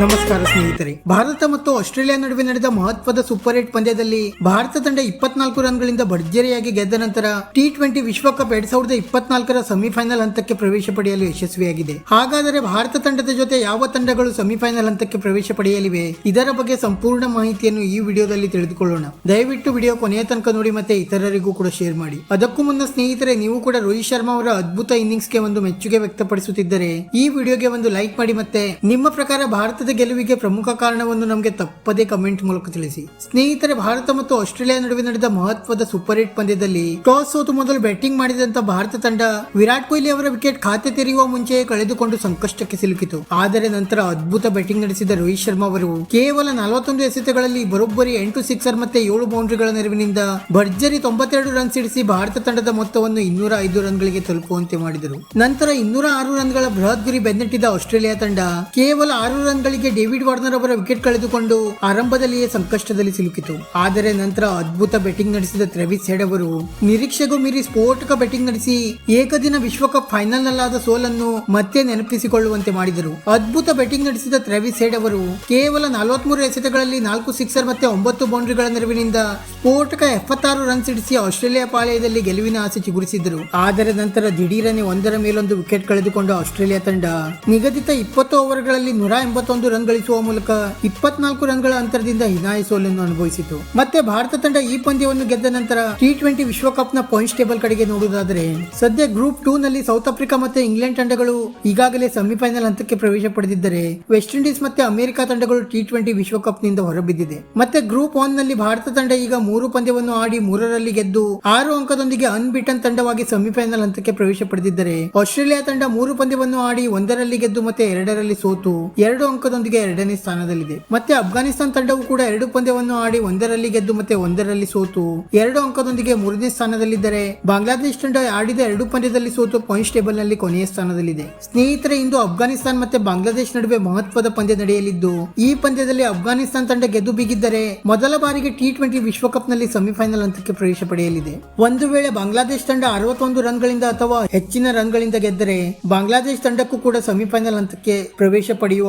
ನಮಸ್ಕಾರ ಸ್ನೇಹಿತರೆ. ಭಾರತ ಮತ್ತು ಆಸ್ಟ್ರೇಲಿಯಾ ನಡುವೆ ನಡೆದ ಮಹತ್ವದ ಸೂಪರ್ ಏಟ್ ಪಂದ್ಯದಲ್ಲಿ ಭಾರತ ತಂಡ ಇಪ್ಪತ್ನಾಲ್ಕು ರನ್ಗಳಿಂದ ಭರ್ಜರಿಯಾಗಿ ಗೆದ್ದ ನಂತರ ಟಿ ಟ್ವೆಂಟಿ ವಿಶ್ವಕಪ್ ಎರಡ್ ಸಾವಿರದ ಇಪ್ಪತ್ನಾಲ್ಕರ ಸೆಮಿಫೈನಲ್ ಹಂತಕ್ಕೆ ಪ್ರವೇಶ ಪಡೆಯಲು ಯಶಸ್ವಿಯಾಗಿದೆ. ಹಾಗಾದರೆ ಭಾರತ ತಂಡದ ಜೊತೆ ಯಾವ ತಂಡಗಳು ಸೆಮಿಫೈನಲ್ ಹಂತಕ್ಕೆ ಪ್ರವೇಶ ಪಡೆಯಲಿವೆ? ಇದರ ಬಗ್ಗೆ ಸಂಪೂರ್ಣ ಮಾಹಿತಿಯನ್ನು ಈ ವಿಡಿಯೋದಲ್ಲಿ ತಿಳಿದುಕೊಳ್ಳೋಣ. ದಯವಿಟ್ಟು ವಿಡಿಯೋ ಕೊನೆಯ ತನಕ ನೋಡಿ ಮತ್ತೆ ಇತರರಿಗೂ ಕೂಡ ಶೇರ್ ಮಾಡಿ. ಅದಕ್ಕೂ ಮುನ್ನ ಸ್ನೇಹಿತರೆ, ನೀವು ಕೂಡ ರೋಹಿತ್ ಶರ್ಮಾ ಅವರ ಅದ್ಭುತ ಇನ್ನಿಂಗ್ಸ್ಗೆ ಒಂದು ಮೆಚ್ಚುಗೆ ವ್ಯಕ್ತಪಡಿಸುತ್ತಿದ್ದರೆ, ಈ ವಿಡಿಯೋಗೆ ಒಂದು ಲೈಕ್ ಮಾಡಿ ಮತ್ತೆ ನಿಮ್ಮ ಪ್ರಕಾರ ಭಾರತದ ಗೆಲುವಿಗೆ ಪ್ರಮುಖ ಕಾರಣವನ್ನು ನಮಗೆ ತಪ್ಪದೇ ಕಮೆಂಟ್ ಮೂಲಕ ತಿಳಿಸಿ. ಸ್ನೇಹಿತರೆ, ಭಾರತ ಮತ್ತು ಆಸ್ಟ್ರೇಲಿಯಾ ನಡುವೆ ನಡೆದ ಮಹತ್ವದ ಸೂಪರ್ ಏಟ್ ಪಂದ್ಯದಲ್ಲಿ ಟಾಸ್ ಸೋತು ಮೊದಲು ಬ್ಯಾಟಿಂಗ್ ಮಾಡಿದಂತ ಭಾರತ ತಂಡ ವಿರಾಟ್ ಕೊಹ್ಲಿ ಅವರ ವಿಕೆಟ್ ಖಾತೆ ತೆರೆಯುವ ಮುಂಚೆಯೇ ಕಳೆದುಕೊಂಡು ಸಂಕಷ್ಟಕ್ಕೆ ಸಿಲುಕಿತು. ಆದರೆ ನಂತರ ಅದ್ಭುತ ಬ್ಯಾಟಿಂಗ್ ನಡೆಸಿದ ರೋಹಿತ್ ಶರ್ಮಾ ಅವರು ಕೇವಲ ನಲವತ್ತೊಂದು ಎಸೆತಗಳಲ್ಲಿ ಬರೋಬ್ಬರಿ ಎಂಟು ಸಿಕ್ಸರ್ ಮತ್ತೆ ಏಳು ಬೌಂಡ್ರಿಗಳ ನೆರವಿನಿಂದ ಭರ್ಜರಿ ತೊಂಬತ್ತೆರಡು ರನ್ ಸಿಡಿಸಿ ಭಾರತ ತಂಡದ ಮೊತ್ತವನ್ನು ಇನ್ನೂರ ಐದು ರನ್ಗಳಿಗೆ ತಲುಪುವಂತೆ ಮಾಡಿದರು. ನಂತರ ಇನ್ನೂರ ಆರು ರನ್ಗಳ ಬೃಹತ್ ಗುರಿ ಬೆನ್ನಟ್ಟಿದ ಆಸ್ಟ್ರೇಲಿಯಾ ತಂಡ ಕೇವಲ ಆರು ರನ್ಗಳಿಗೆ ಡೇವಿಡ್ ವಾರ್ನರ್ ಅವರ ವಿಕೆಟ್ ಕಳೆದುಕೊಂಡು ಆರಂಭದಲ್ಲಿಯೇ ಸಂಕಷ್ಟದಲ್ಲಿ ಸಿಲುಕಿತು. ಆದರೆ ನಂತರ ಅದ್ಭುತ ಬ್ಯಾಟಿಂಗ್ ನಡೆಸಿದ ತ್ರೆವಿಸ್ ಹೆಡ್ ಅವರು ನಿರೀಕ್ಷೆಗೂ ಮೀರಿ ಸ್ಫೋಟಕ ಬ್ಯಾಟಿಂಗ್ ನಡೆಸಿ ಏಕದಿನ ವಿಶ್ವಕಪ್ ಫೈನಲ್ ನಲ್ಲಾದ ಸೋಲನ್ನು ಮತ್ತೆ ನೆನಪಿಸಿಕೊಳ್ಳುವಂತೆ ಮಾಡಿದರು. ಅದ್ಭುತ ಬ್ಯಾಟಿಂಗ್ ನಡೆಸಿದ ಟ್ರೆವಿಸ್ ಹೆಡ್ ಅವರು ಕೇವಲ ನಲವತ್ಮೂರು ಎಸೆತಗಳಲ್ಲಿ ನಾಲ್ಕು ಸಿಕ್ಸರ್ ಮತ್ತೆ ಒಂಬತ್ತು ಬೌಂಡ್ರಿಗಳ ನೆರವಿನಿಂದ ಸ್ಫೋಟಕ ಎಪ್ಪತ್ತಾರು ರನ್ಸ್ ಇಡಿಸಿ ಆಸ್ಟ್ರೇಲಿಯಾ ಪಾಳ್ಯದಲ್ಲಿ ಗೆಲುವಿನ ಆಸೆ ಚಿಗುರಿಸಿದರು ಆದರೆ ನಂತರ ದಿಢೀರನೆ ಒಂದರ ಮೇಲೊಂದು ವಿಕೆಟ್ ಕಳೆದುಕೊಂಡ ಆಸ್ಟ್ರೇಲಿಯಾ ತಂಡ ನಿಗದಿತ ಇಪ್ಪತ್ತು ಓವರ್ಗಳಲ್ಲಿ ನೂರ ಎಂಬತ್ತೊಂದು ರನ್ ಗಳಿಸುವ ಮೂಲಕ ಇಪ್ಪತ್ನಾಲ್ಕು ರನ್ಗಳ ಅಂತರದಿಂದ ಹಿನಾಯಿ ಸೋಲನ್ನು ಅನುಭವಿಸಿತು. ಮತ್ತೆ ಭಾರತ ತಂಡ ಈ ಪಂದ್ಯವನ್ನು ಗೆದ್ದ ನಂತರ ಟಿ ಟ್ವೆಂಟಿ ವಿಶ್ವಕಪ್ನ ಪಾಯಿಂಟ್ಸ್ ಟೇಬಲ್ ಕಡೆಗೆ ನೋಡುವುದಾದರೆ, ಸದ್ಯ ಗ್ರೂಪ್ ಟೂ ನಲ್ಲಿ ಸೌತ್ ಆಫ್ರಿಕಾ ಮತ್ತೆ ಇಂಗ್ಲೆಂಡ್ ತಂಡಗಳು ಈಗಾಗಲೇ ಸೆಮಿಫೈನಲ್ ಹಂತಕ್ಕೆ ಪ್ರವೇಶ ಪಡೆದಿದ್ದರೆ ವೆಸ್ಟ್ ಇಂಡೀಸ್ ಮತ್ತೆ ಅಮೆರಿಕ ತಂಡಗಳು ಟಿ ಟ್ವೆಂಟಿ ವಿಶ್ವಕಪ್ನಿಂದ ಹೊರಬಿದ್ದಿದೆ. ಮತ್ತೆ ಗ್ರೂಪ್ ಒನ್ನಲ್ಲಿ ಭಾರತ ತಂಡ ಈಗ ಮೂರು ಪಂದ್ಯವನ್ನು ಆಡಿ ಮೂರರಲ್ಲಿ ಗೆದ್ದು ಆರು ಅಂಕದೊಂದಿಗೆ ಅನ್ಬಿಟನ್ ತಂಡವಾಗಿ ಸೆಮಿಫೈನಲ್ ಹಂತಕ್ಕೆ ಪ್ರವೇಶ ಪಡೆದಿದ್ದರೆ ಆಸ್ಟ್ರೇಲಿಯಾ ತಂಡ ಮೂರು ಪಂದ್ಯವನ್ನು ಆಡಿ ಒಂದರಲ್ಲಿ ಗೆದ್ದು ಮತ್ತೆ ಎರಡರಲ್ಲಿ ಸೋತು ಎರಡು ಅಂಕದೊಂದಿಗೆ ಎರಡನೇ ಸ್ಥಾನದಲ್ಲಿದೆ. ಮತ್ತೆ ಅಫ್ಘಾನಿಸ್ತಾನ ತಂಡವು ಕೂಡ ಎರಡು ಪಂದ್ಯವನ್ನು ಆಡಿ ಒಂದರಲ್ಲಿ ಗೆದ್ದು ಮತ್ತೆ ಒಂದರಲ್ಲಿ ಸೋತು. ಎರಡು ಅಂಕದೊಂದಿಗೆ ಮೂರನೇ ಸ್ಥಾನದಲ್ಲಿದ್ದರೆ ಬಾಂಗ್ಲಾದೇಶ ತಂಡ ಆಡಿದ ಎರಡು ಪಂದ್ಯದಲ್ಲಿ ಸೋತು ಪಾಯಿಂಟ್ಸ್ ಟೇಬಲ್ನಲ್ಲಿ ಕೊನೆಯ ಸ್ಥಾನದಲ್ಲಿದೆ. ಸ್ನೇಹಿತರೆ, ಇಂದು ಅಫ್ಘಾನಿಸ್ತಾನ ಮತ್ತೆ ಬಾಂಗ್ಲಾದೇಶ್ ನಡುವೆ ಮಹತ್ವದ ಪಂದ್ಯ ನಡೆಯಲಿದ್ದು, ಈ ಪಂದ್ಯದಲ್ಲಿ ಅಫ್ಘಾನಿಸ್ತಾನ್ ತಂಡ ಗೆದ್ದು ಬಿಗಿದ್ದರೆ ಮೊದಲ ಬಾರಿಗೆ ಟಿ ಟ್ವೆಂಟಿ ವಿಶ್ವಕಪ್ನಲ್ಲಿ ಸೆಮಿಫೈನಲ್ ಹಂತಕ್ಕೆ ಪ್ರವೇಶ ಪಡೆಯಲಿದೆ. ಒಂದು ವೇಳೆ ಬಾಂಗ್ಲಾದೇಶ ತಂಡ ಅರವತ್ತೊಂದು ರನ್ಗಳಿಂದ ಅಥವಾ ಹೆಚ್ಚಿನ ರನ್ ಗಳಿಂದ ಗೆದ್ದರೆ ಬಾಂಗ್ಲಾದೇಶ ತಂಡಕ್ಕೂ ಕೂಡ ಸೆಮಿಫೈನಲ್ ಹಂತಕ್ಕೆ ಪ್ರವೇಶ ಪಡೆಯುವ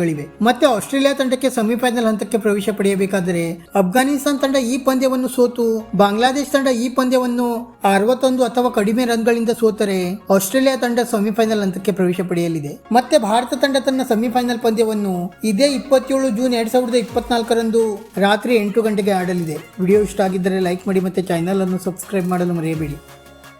ಅವಕಾಶಗಳಿವೆ ಮತ್ತೆ ಆಸ್ಟ್ರೇಲಿಯಾ ತಂಡಕ್ಕೆ ಸೆಮಿಫೈನಲ್ ಹಂತಕ್ಕೆ ಪ್ರವೇಶ ಪಡೆಯಬೇಕಾದರೆ ಅಫ್ಘಾನಿಸ್ತಾನ್ ತಂಡ ಈ ಪಂದ್ಯವನ್ನು ಸೋತು, ಬಾಂಗ್ಲಾದೇಶ್ ತಂಡ ಈ ಪಂದ್ಯವನ್ನು ಅರವತ್ತೊಂದು ಅಥವಾ ಕಡಿಮೆ ರನ್ಗಳಿಂದ ಸೋತರೆ ಆಸ್ಟ್ರೇಲಿಯಾ ತಂಡ ಸೆಮಿಫೈನಲ್ ಹಂತಕ್ಕೆ ಪ್ರವೇಶ ಪಡೆಯಲಿದೆ. ಮತ್ತೆ ಭಾರತ ತಂಡ ತನ್ನ ಸೆಮಿಫೈನಲ್ ಪಂದ್ಯವನ್ನು ಇದೇ ಇಪ್ಪತ್ತೇಳು ಜೂನ್ ಎರಡ್ ಸಾವಿರದ ಇಪ್ಪತ್ನಾಲ್ಕರಂದು ರಾತ್ರಿ ಎಂಟು ಗಂಟೆಗೆ ಆಡಲಿದೆ. ವಿಡಿಯೋ ಇಷ್ಟ ಆಗಿದ್ದರೆ ಲೈಕ್ ಮಾಡಿ ಮತ್ತೆ ಚಾನೆಲ್ ಅನ್ನು ಸಬ್ಸ್ಕ್ರೈಬ್ ಮಾಡಲು ಮರೆಯಬೇಡಿ.